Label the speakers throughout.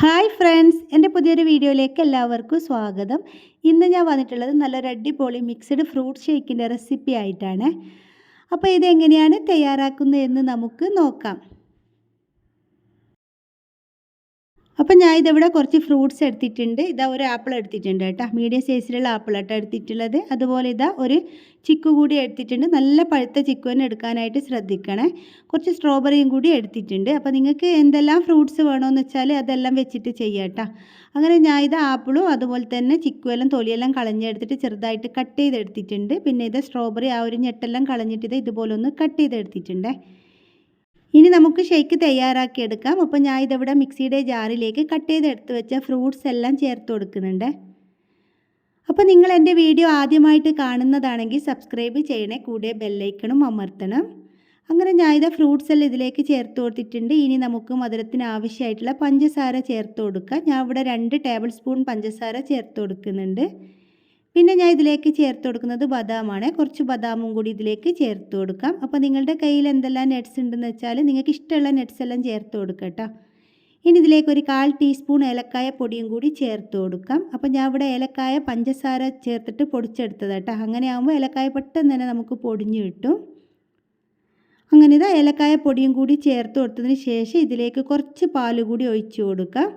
Speaker 1: hi friends എൻ്റെ പുതിയൊരു വീഡിയോയിലേക്ക് എല്ലാവർക്കും സ്വാഗതം ഇന്ന് ഞാൻ വന്നിട്ടുള്ളത് നല്ലൊരു അടിപൊളി മിക്സഡ് ഫ്രൂട്ട് ഷേക്കിൻ്റെ റെസിപ്പി ആയിട്ടാണ് അപ്പോൾ ഇതെങ്ങനെയാണ് തയ്യാറാക്കുന്നത് എന്ന് നമുക്ക് നോക്കാം അപ്പം ഞാൻ ഇതിവിടെ കുറച്ച് ഫ്രൂട്ട്സ് എടുത്തിട്ടുണ്ട് ഇതാ ഒരു ആപ്പിൾ എടുത്തിട്ടുണ്ട് കേട്ടോ മീഡിയം സൈസിലുള്ള ആപ്പിൾ കേട്ടോ എടുത്തിട്ടുള്ളത് അതുപോലെ ഇതാ ഒരു ചിക്കു കൂടി എടുത്തിട്ടുണ്ട് നല്ല പഴുത്ത ചിക്കു തന്നെ എടുക്കാനായിട്ട് ശ്രദ്ധിക്കണേ കുറച്ച് സ്ട്രോബെറിയും കൂടി എടുത്തിട്ടുണ്ട് അപ്പോൾ നിങ്ങൾക്ക് എന്തെല്ലാം ഫ്രൂട്ട്സ് വേണമെന്ന് വെച്ചാൽ അതെല്ലാം വെച്ചിട്ട് ചെയ്യാം അങ്ങനെ ഞാൻ ഇത് ആപ്പിളും അതുപോലെ തന്നെ ചിക്കുവെല്ലാം തൊലിയെല്ലാം കളഞ്ഞെടുത്തിട്ട് ചെറുതായിട്ട് കട്ട് ചെയ്തെടുത്തിട്ടുണ്ട് പിന്നെ ഇത് സ്ട്രോബെറി ആ ഒരു ഞെട്ടെല്ലാം കളഞ്ഞിട്ട് ഇത് ഇതുപോലെ ഒന്ന് കട്ട് ചെയ്തെടുത്തിട്ടുണ്ടേ ഇനി നമുക്ക് ഷേക്ക് തയ്യാറാക്കിയെടുക്കാം അപ്പോൾ ഞാൻ ഇതവിടെ മിക്സിയുടെ ജാറിലേക്ക് കട്ട് എടുത്ത് വെച്ച ഫ്രൂട്ട്സ് എല്ലാം ചേർത്ത് കൊടുക്കുന്നുണ്ട് അപ്പോൾ നിങ്ങൾ എൻ്റെ വീഡിയോ ആദ്യമായിട്ട് കാണുന്നതാണെങ്കിൽ സബ്സ്ക്രൈബ് ചെയ്യണേ കൂടെ ബെല്ലൈക്കണും അമർത്തണം അങ്ങനെ ഞാൻ ഇത് ഫ്രൂട്ട്സ് എല്ലാം ഇതിലേക്ക് ചേർത്ത് കൊടുത്തിട്ടുണ്ട് ഇനി നമുക്ക് മധുരത്തിന് ആവശ്യമായിട്ടുള്ള പഞ്ചസാര ചേർത്ത് കൊടുക്കാം ഞാൻ ഇവിടെ രണ്ട് ടേബിൾ സ്പൂൺ പഞ്ചസാര ചേർത്ത് കൊടുക്കുന്നുണ്ട് പിന്നെ ഞാൻ ഇതിലേക്ക് ചേർത്ത് കൊടുക്കുന്നത് ബദാമാണ് കുറച്ച് ബദാമും കൂടി ഇതിലേക്ക് ചേർത്ത് കൊടുക്കാം അപ്പോൾ നിങ്ങളുടെ കയ്യിൽ എന്തെല്ലാം നട്ട്സ് ഉണ്ടെന്ന് വെച്ചാൽ നിങ്ങൾക്ക് ഇഷ്ടമുള്ള നട്ട്സ് എല്ലാം ചേർത്ത് കൊടുക്കട്ടോ ഇനി ഇതിലേക്ക് ഒരു കാൽ ടീസ്പൂൺ ഏലക്കായ പൊടിയും കൂടി ചേർത്ത് കൊടുക്കാം അപ്പോൾ ഞാൻ ഇവിടെ ഏലക്കായ പഞ്ചസാര ചേർത്തിട്ട് പൊടിച്ചെടുത്തത് കേട്ടോ അങ്ങനെ ആകുമ്പോൾ ഏലക്കായ പെട്ടെന്ന് തന്നെ നമുക്ക് പൊടിഞ്ഞു കിട്ടും അങ്ങനെ ഇതാ ഏലക്കായ പൊടിയും കൂടി ചേർത്ത് കൊടുത്തതിന് ശേഷം ഇതിലേക്ക് കുറച്ച് പാൽ കൂടി ഒഴിച്ചു കൊടുക്കാം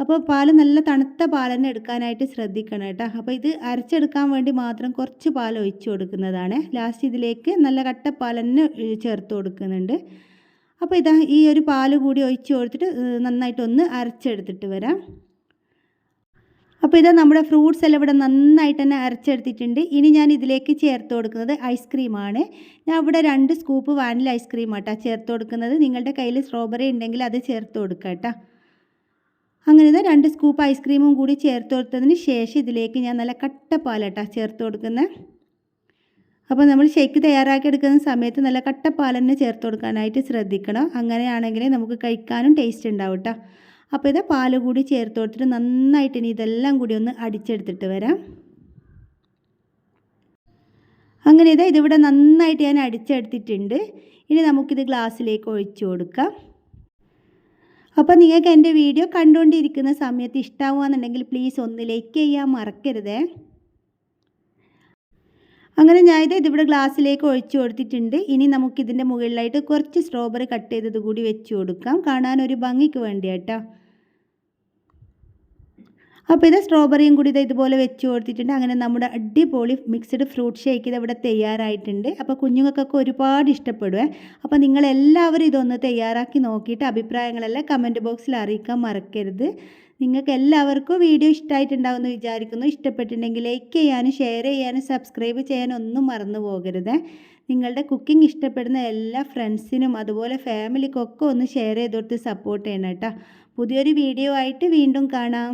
Speaker 1: അപ്പോൾ പാൽ നല്ല തണുത്ത പാൽ തന്നെ എടുക്കാനായിട്ട് ശ്രദ്ധിക്കണം കേട്ടോ അപ്പോൾ ഇത് അരച്ചെടുക്കാൻ വേണ്ടി മാത്രം കുറച്ച് പാൽ ഒഴിച്ചു കൊടുക്കുന്നതാണ് ലാസ്റ്റ് ഇതിലേക്ക് നല്ല കട്ട പാൽ തന്നെ ചേർത്ത് കൊടുക്കുന്നുണ്ട് അപ്പോൾ ഇതാ ഈ ഒരു പാൽ കൂടി ഒഴിച്ച് കൊടുത്തിട്ട് നന്നായിട്ടൊന്ന് അരച്ചെടുത്തിട്ട് വരാം അപ്പോൾ ഇതാ നമ്മുടെ ഫ്രൂട്ട്സ് എല്ലാം ഇവിടെ നന്നായിട്ട് തന്നെ അരച്ചെടുത്തിട്ടുണ്ട് ഇനി ഞാൻ ഇതിലേക്ക് ചേർത്ത് കൊടുക്കുന്നത് ഐസ്ക്രീമാണ് ഞാൻ ഇവിടെ രണ്ട് സ്കൂപ്പ് വാനില ഐസ്ക്രീം ആട്ടാ ചേർത്ത് കൊടുക്കുന്നത് നിങ്ങളുടെ കയ്യിൽ സ്ട്രോബെറി ഉണ്ടെങ്കിൽ അത് ചേർത്ത് കൊടുക്കാം കേട്ടോ അങ്ങനെ രണ്ട് സ്കൂപ്പ് ഐസ്ക്രീമും കൂടി ചേർത്ത് കൊടുത്തതിന് ശേഷം ഇതിലേക്ക് ഞാൻ നല്ല കട്ട പാലട്ടാ ചേർത്ത് കൊടുക്കുന്നത് അപ്പോൾ നമ്മൾ ഷേക്ക് തയ്യാറാക്കി എടുക്കുന്ന സമയത്ത് നല്ല കട്ട പാൽ ചേർത്ത് കൊടുക്കാനായിട്ട് ശ്രദ്ധിക്കണം അങ്ങനെയാണെങ്കിൽ നമുക്ക് കഴിക്കാനും ടേസ്റ്റ് ഉണ്ടാവും കേട്ടോ അപ്പോൾ ഇതാ പാൽ കൂടി ചേർത്ത് കൊടുത്തിട്ട് നന്നായിട്ട് ഇനി ഇതെല്ലാം കൂടി ഒന്ന് അടിച്ചെടുത്തിട്ട് വരാം അങ്ങനെ ഇതാ ഇതിവിടെ നന്നായിട്ട് ഞാൻ അടിച്ചെടുത്തിട്ടുണ്ട് ഇനി നമുക്കിത് ഗ്ലാസ്സിലേക്ക് ഒഴിച്ചു കൊടുക്കാം അപ്പോൾ നിങ്ങൾക്ക് എൻ്റെ വീഡിയോ കണ്ടുകൊണ്ടിരിക്കുന്ന സമയത്ത് ഇഷ്ടമാവുകയെന്നുണ്ടെങ്കിൽ പ്ലീസ് ഒന്ന് ലൈക്ക് ചെയ്യാൻ മറക്കരുതേ അങ്ങനെ ഞാനിത് ഇതിവിടെ ഗ്ലാസ്സിലേക്ക് ഒഴിച്ചു കൊടുത്തിട്ടുണ്ട് ഇനി നമുക്കിതിൻ്റെ മുകളിലായിട്ട് കുറച്ച് സ്ട്രോബെറി കട്ട് ചെയ്തത് കൂടി വെച്ച് കൊടുക്കാം കാണാൻ ഒരു ഭംഗിക്ക് വേണ്ടിയാട്ടോ അപ്പോൾ ഇത് സ്ട്രോബെറിയും കൂടി ഇത് ഇതുപോലെ വെച്ച് കൊടുത്തിട്ടുണ്ട് അങ്ങനെ നമ്മുടെ അടിപൊളി മിക്സ്ഡ് ഫ്രൂട്ട് ഷേക്ക് ഇത് ഇവിടെ തയ്യാറായിട്ടുണ്ട് അപ്പോൾ കുഞ്ഞുങ്ങൾക്കൊക്കെ ഒരുപാട് ഇഷ്ടപ്പെടുവേ അപ്പോൾ നിങ്ങളെല്ലാവരും ഇതൊന്ന് തയ്യാറാക്കി നോക്കിയിട്ട് അഭിപ്രായങ്ങളെല്ലാം കമൻറ്റ് ബോക്സിൽ അറിയിക്കാൻ മറക്കരുത് നിങ്ങൾക്ക് എല്ലാവർക്കും വീഡിയോ ഇഷ്ടമായിട്ടുണ്ടാവുമെന്ന് വിചാരിക്കുന്നു ഇഷ്ടപ്പെട്ടിട്ടുണ്ടെങ്കിൽ ലൈക്ക് ചെയ്യാനും ഷെയർ ചെയ്യാനും സബ്സ്ക്രൈബ് ചെയ്യാനും ഒന്നും മറന്നു പോകരുത് നിങ്ങളുടെ കുക്കിംഗ് ഇഷ്ടപ്പെടുന്ന എല്ലാ ഫ്രണ്ട്സിനും അതുപോലെ ഫാമിലിക്കൊക്കെ ഒന്ന് ഷെയർ ചെയ്തു കൊടുത്ത് സപ്പോർട്ട് ചെയ്യണം കേട്ടോ പുതിയൊരു വീഡിയോ ആയിട്ട് വീണ്ടും കാണാം